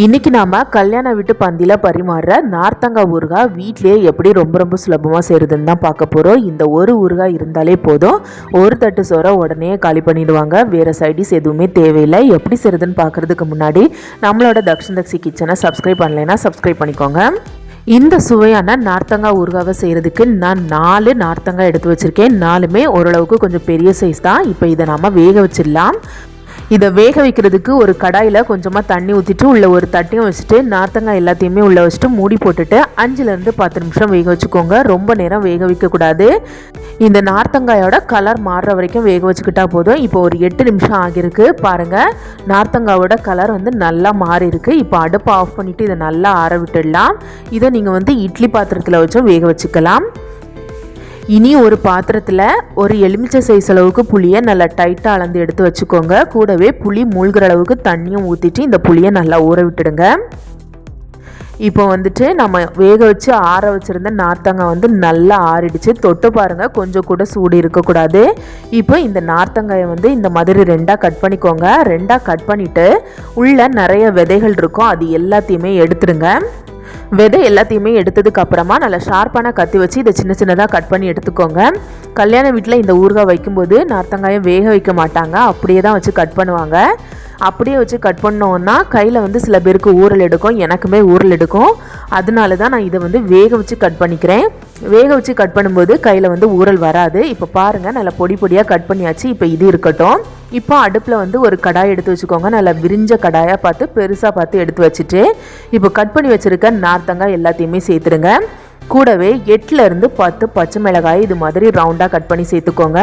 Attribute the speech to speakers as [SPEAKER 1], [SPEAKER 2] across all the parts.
[SPEAKER 1] இன்னைக்கு நாம கல்யாண வீட்டு பந்தியில் பரிமாறுற நார்த்தங்காய் ஊறுகாய் வீட்லயே எப்படி ரொம்ப ரொம்ப சுலபமாக செய்கிறதுன்னு தான் பார்க்க போகிறோம் இந்த ஒரு ஊறுகாய் இருந்தாலே போதும். ஒரு தட்டு சோறை உடனே காலி பண்ணிடுவாங்க. வேறு சைடிஸ் எதுவுமே தேவையில்லை. எப்படி செய்கிறதுன்னு பார்க்குறதுக்கு முன்னாடி நம்மளோட தக்ஷன் தக்ஷி கிச்சனை சப்ஸ்கிரைப் பண்ணலைன்னா சப்ஸ்கிரைப் பண்ணிக்கோங்க. இந்த சுவையான நார்த்தங்காய் ஊறுகாவை செய்கிறதுக்கு நான் நாலு நார்த்தங்காய் எடுத்து வச்சுருக்கேன். நாலுமே ஓரளவுக்கு கொஞ்சம் பெரிய சைஸ் தான். இப்போ இதை நாம் வேக வச்சிடலாம். இதை வேக வைக்கிறதுக்கு ஒரு கடாயில் கொஞ்சமாக தண்ணி ஊற்றிட்டு உள்ள ஒரு தட்டியும் வச்சுட்டு நார்த்தங்காய் எல்லாத்தையுமே உள்ளே வச்சுட்டு மூடி போட்டுட்டு அஞ்சுலேருந்து பத்து நிமிஷம் வேக வச்சுக்கோங்க. ரொம்ப நேரம் வேக வைக்கக்கூடாது இந்த நார்த்தங்காயோட கலர் மாறுற வரைக்கும் வேக வச்சுக்கிட்டா போதும். இப்போ ஒரு எட்டு நிமிஷம் ஆகியிருக்கு. பாருங்கள் நார்த்தங்காயோட கலர் வந்து நல்லா மாறி இருக்குது இப்போ அடுப்பை ஆஃப் பண்ணிவிட்டு இதை நல்லா ஆற விட்டுடலாம். இதை நீங்கள் வந்து இட்லி பாத்திரத்தில் வச்சும் வேக வச்சுக்கலாம். இனி ஒரு பாத்திரத்தில் ஒரு எலுமிச்சை சைஸ் அளவுக்கு புளியை நல்லா டைட்டாக அளந்து எடுத்து வச்சுக்கோங்க. கூடவே புளி மூழ்கிற அளவுக்கு தண்ணியும் ஊற்றிட்டு இந்த புளியை நல்லா ஊற விட்டுடுங்க. இப்போ வந்துட்டு நம்ம வேக வச்சு ஆற வச்சுருந்த நார்த்தங்காய் வந்து நல்லா ஆறிடுச்சு. தொட்டு பாருங்கள் கொஞ்சம் கூட சூடு இருக்கக்கூடாது. இப்போ இந்த நார்த்தங்காயை வந்து இந்த மாதிரி ரெண்டாக கட் பண்ணிக்கோங்க. ரெண்டாக கட் பண்ணிவிட்டு உள்ளே நிறைய விதைகள் இருக்கும். அது எல்லாத்தையுமே எடுத்துடுங்க. விதை எல்லாத்தையுமே எடுத்ததுக்கு அப்புறமா நல்லா ஷார்ப்பான கத்தி வச்சு இதை சின்ன சின்னதாக கட் பண்ணி எடுத்துக்கோங்க. கல்யாண வீட்டில் இந்த ஊறுகாய் வைக்கும்போது நார்த்தங்காயம் வேக வைக்க மாட்டாங்க. அப்படியே தான் வச்சு கட் பண்ணுவாங்க. அப்படியே வச்சு கட் பண்ணோன்னா கையில் வந்து சில பேருக்கு ஊறல் எடுக்கும். எனக்குமே ஊறல் எடுக்கும். அதனால தான் நான் இதை வந்து வேக வச்சு கட் பண்ணிக்கிறேன். வேக வச்சு கட் பண்ணும்போது கையில் வந்து ஊறல் வராது. இப்போ பாருங்கள் நல்லா பொடி பொடியாக கட் பண்ணியாச்சு. இப்போ இது இருக்கட்டும். இப்போ அடுப்பில் வந்து ஒரு கடாய் எடுத்து வச்சுக்கோங்க. நல்லா விரிஞ்ச கடாயாக பார்த்து பெருசாக பார்த்து எடுத்து வச்சுட்டு இப்போ கட் பண்ணி வச்சுருக்க நார்த்தங்காய் எல்லாத்தையுமே சேர்த்துருங்க கூடவே எட்டுலேருந்து பத்து பச்சை மிளகாய் இது மாதிரி ரவுண்டாக கட் பண்ணி சேர்த்துக்கோங்க.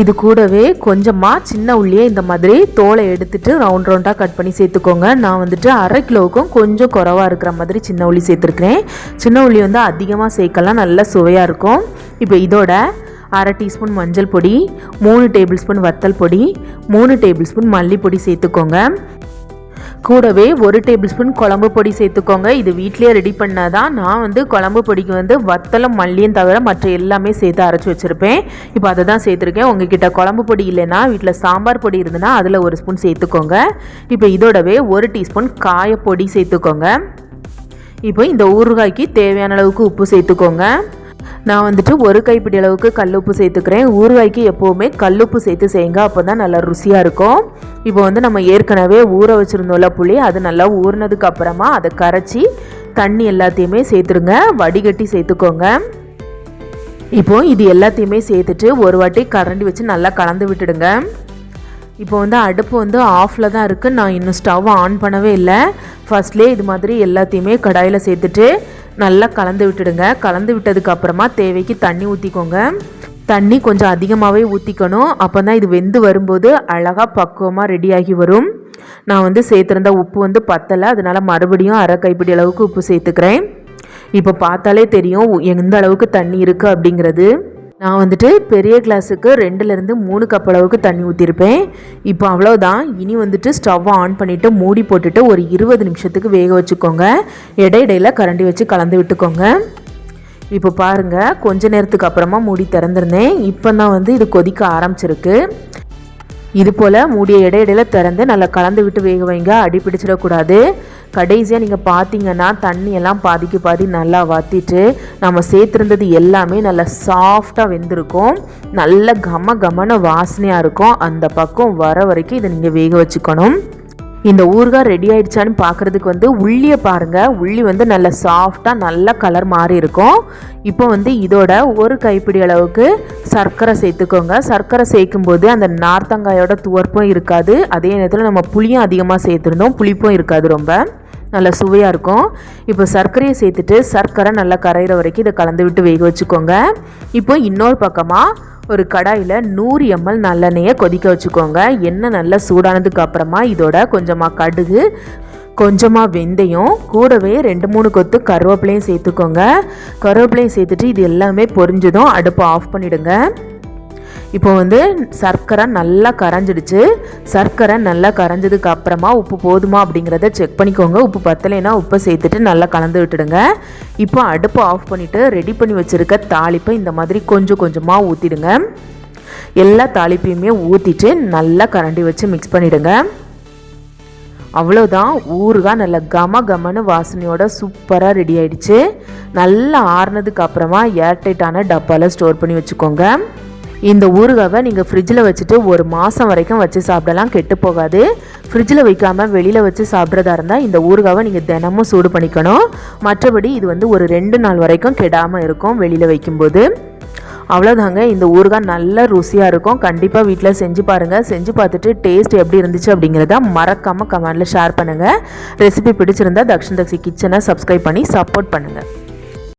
[SPEAKER 1] இது கூடவே கொஞ்சமாக சின்ன உள்ளியே இந்த மாதிரி தோலை எடுத்துட்டு ரவுண்ட் ரவுண்டாக கட் பண்ணி சேர்த்துக்கோங்க. நான் வந்துட்டு அரை கிலோவுக்கும் கொஞ்சம் குறவாக இருக்கிற மாதிரி சின்ன உள்ளி சேர்த்துருக்கிறேன். சின்ன உள்ளி வந்து அதிகமாக சேர்க்கலாம் நல்லா சுவையாக இருக்கும். இப்போ இதோட அரை டீஸ்பூன் மஞ்சள் பொடி மூணு டேபிள் ஸ்பூன் வத்தல் பொடி மூணு டேபிள் ஸ்பூன் மல்லிப்பொடி சேர்த்துக்கோங்க. கூடவே ஒரு டேபிள் ஸ்பூன் குழம்பு பொடி சேர்த்துக்கோங்க. இது வீட்லேயே ரெடி பண்ணால் தான் நான் வந்து குழம்பு பொடிக்கு வந்து வத்தலும் மல்லியும் தவிர மற்ற எல்லாமே சேர்த்து அரைச்சி வச்சுருப்பேன். இப்போ அதை தான் சேர்த்துருக்கேன். உங்ககிட்ட குழம்பு பொடி இல்லைன்னா வீட்டில் சாம்பார் பொடி இருந்ததுன்னா அதில் ஒரு ஸ்பூன் சேர்த்துக்கோங்க. இப்போ இதோடவே ஒரு டீஸ்பூன் காயப்பொடி சேர்த்துக்கோங்க. இப்போ இந்த ஊறுகாய்க்கு தேவையான அளவுக்கு உப்பு சேர்த்துக்கோங்க. நான் வந்துட்டு ஒரு கைப்பிடி அளவுக்கு கல்லுப்பு சேர்த்துக்கிறேன். ஊறுகாய்க்கு எப்போவுமே கல்லுப்பு சேர்த்து செய்யுங்க. அப்போ தான் நல்லா ருசியாக இருக்கும். இப்போ வந்து நம்ம ஏற்கனவே ஊற வச்சுருந்தோம்ல புளி அது நல்லா ஊறினதுக்கு அப்புறமா அதை கரைச்சி தண்ணி எல்லாத்தையுமே சேர்த்துருங்க. வடிகட்டி சேர்த்துக்கோங்க. இப்போ இது எல்லாத்தையுமே சேர்த்துட்டு ஒரு வாட்டி கரண்டி வச்சு நல்லா கலந்து விட்டுடுங்க. இப்போ வந்து அடுப்பு வந்து ஆஃபில் தான் இருக்குது நான் இன்னும் ஸ்டவ் ஆன் பண்ணவே இல்லை. ஃபஸ்ட்லேயே இது மாதிரி எல்லாத்தையுமே கடாயில் சேர்த்துட்டு நல்லா கலந்து விட்டுடுங்க. கலந்து விட்டதுக்கு அப்புறமா தேவைக்கு தண்ணி ஊற்றிக்கோங்க தண்ணி கொஞ்சம் அதிகமாகவே ஊற்றிக்கணும் அப்போ தான் இது வெந்து வரும்போது அழகாக பக்குவமாக ரெடியாகி வரும். நான் வந்து சேர்த்துருந்த உப்பு வந்து பத்தலை. அதனால் மறுபடியும் அரை கைப்பிடி அளவுக்கு உப்பு சேர்த்துக்கிறேன். இப்போ பார்த்தாலே தெரியும் எந்த அளவுக்கு தண்ணி இருக்குது அப்படிங்கிறது. நான் வந்துட்டு பெரிய கிளாஸுக்கு ரெண்டுலேருந்து மூணு கப் அளவுக்கு தண்ணி ஊற்றிருப்பேன் இப்போ அவ்வளோதான் இனி வந்துட்டு ஸ்டவ்வை ஆன் பண்ணிவிட்டு மூடி போட்டுட்டு ஒரு இருபது நிமிஷத்துக்கு வேக வச்சுக்கோங்க. இடையிடையில் கரண்டி வச்சு கலந்து விட்டுக்கோங்க. இப்போ பாருங்கள் கொஞ்ச நேரத்துக்கு அப்புறமா மூடி திறந்துருந்தேன். இப்போ தான் வந்து இது கொதிக்க ஆரம்பிச்சிருக்கு. இது போல் மூடிய இடையிடையில் திறந்து நல்லா கலந்து விட்டு வேக வைங்க. அடி பிடிச்சிடக்கூடாது. கடைசியாக நீங்கள் பார்த்தீங்கன்னா தண்ணியெல்லாம் பாதிக்கு பாதி நல்லா வற்றிட்டு நம்ம சேர்த்துருந்தது எல்லாமே நல்லா சாஃப்டாக வெந்திருக்கும். நல்ல கம கமன வாசனையாக இருக்கும். அந்த பக்கம் வர வரைக்கும் இதை நீங்கள் வேக வச்சுக்கணும். இந்த ஊறுகாய் ரெடி ஆயிடுச்சான்னு பார்க்குறதுக்கு வந்து உள்ளியை பாருங்கள் உள்ளி வந்து நல்ல சாஃப்டாக நல்ல கலர் மாறி இருக்கும். இப்போ வந்து இதோட ஒரு கைப்பிடி அளவுக்கு சர்க்கரை சேர்த்துக்கோங்க. சர்க்கரை சேர்க்கும்போது அந்த நார்த்தங்காயோட துவர்ப்பும் இருக்காது. அதே நேரத்தில் நம்ம புளியும் அதிகமாக சேர்த்துருந்தோம். புளிப்பும் இருக்காது ரொம்ப. நல்லா சுவையாக இருக்கும். இப்போ சர்க்கரையை சேர்த்துட்டு சர்க்கரை நல்லா கரையிற வரைக்கும் இதை கலந்து விட்டு வேக வச்சுக்கோங்க. இப்போ இன்னொரு பக்கமாக ஒரு கடாயில் நூறு எம்எல் நல்லெண்ணெயை கொதிக்க வச்சுக்கோங்க. எண்ணெய் நல்லா சூடானதுக்கு அப்புறமா இதோட கொஞ்சமாக கடுகு கொஞ்சமாக வெந்தயம் கூடவே ரெண்டு மூணு கொத்து கருவேப்பிலையும் சேர்த்துக்கோங்க. கருவேப்பிலையும் சேர்த்துட்டு இது எல்லாமே பொரிஞ்சதும் அடுப்பை ஆஃப் பண்ணிவிடுங்க இப்போ வந்து சர்க்கரை நல்லா கரைஞ்சிடுச்சு. சர்க்கரை நல்லா கரைஞ்சதுக்கு அப்புறமா உப்பு போதுமா அப்படிங்கிறத செக் பண்ணிக்கோங்க. உப்பு பத்தலைன்னா உப்பை சேர்த்துட்டு நல்லா கலந்து விட்டுடுங்க. இப்போ அடுப்பை ஆஃப் பண்ணிவிட்டு ரெடி பண்ணி வச்சுருக்க தாளிப்பை இந்த மாதிரி கொஞ்சம் கொஞ்சமாக ஊற்றிடுங்க எல்லா தாளிப்பையுமே ஊற்றிட்டு நல்லா கரண்டி வச்சு மிக்ஸ் பண்ணிவிடுங்க அவ்வளோதான் ஊறுகாய் நல்ல கம கமன்னு வாசனையோட சூப்பராக ரெடி ஆயிடுச்சு. நல்லா ஆறுனதுக்கு அப்புறமா ஏர்டைட்டான டப்பாவில் ஸ்டோர் பண்ணி வச்சுக்கோங்க. இந்த ஊறுகாவை நீங்கள் ஃப்ரிட்ஜில் வச்சுட்டு ஒரு மாதம் வரைக்கும் வச்சு சாப்பிடலாம். கெட்டு போகாது. ஃப்ரிட்ஜில் வைக்காமல் வெளியில் வச்சு சாப்பிட்றதா இருந்தால் இந்த ஊறுகாவை நீங்கள் தினமும் சூடு பண்ணிக்கணும். மற்றபடி இது வந்து ஒரு ரெண்டு நாள் வரைக்கும் கெடாமல் இருக்கும் வெளியில் வைக்கும்போது. அவ்வளோதாங்க இந்த ஊறுகாய் நல்ல ருசியாக இருக்கும். கண்டிப்பாக வீட்டில் செஞ்சு பாருங்கள் செஞ்சு பார்த்துட்டு டேஸ்ட் எப்படி இருந்துச்சு அப்படிங்கிறத மறக்காமல் கமெண்டில் ஷேர் பண்ணுங்கள் ரெசிபி பிடிச்சிருந்தா தக்ஷன் தக்ஷி கிச்சனை சப்ஸ்கிரைப் பண்ணி சப்போர்ட் பண்ணுங்கள்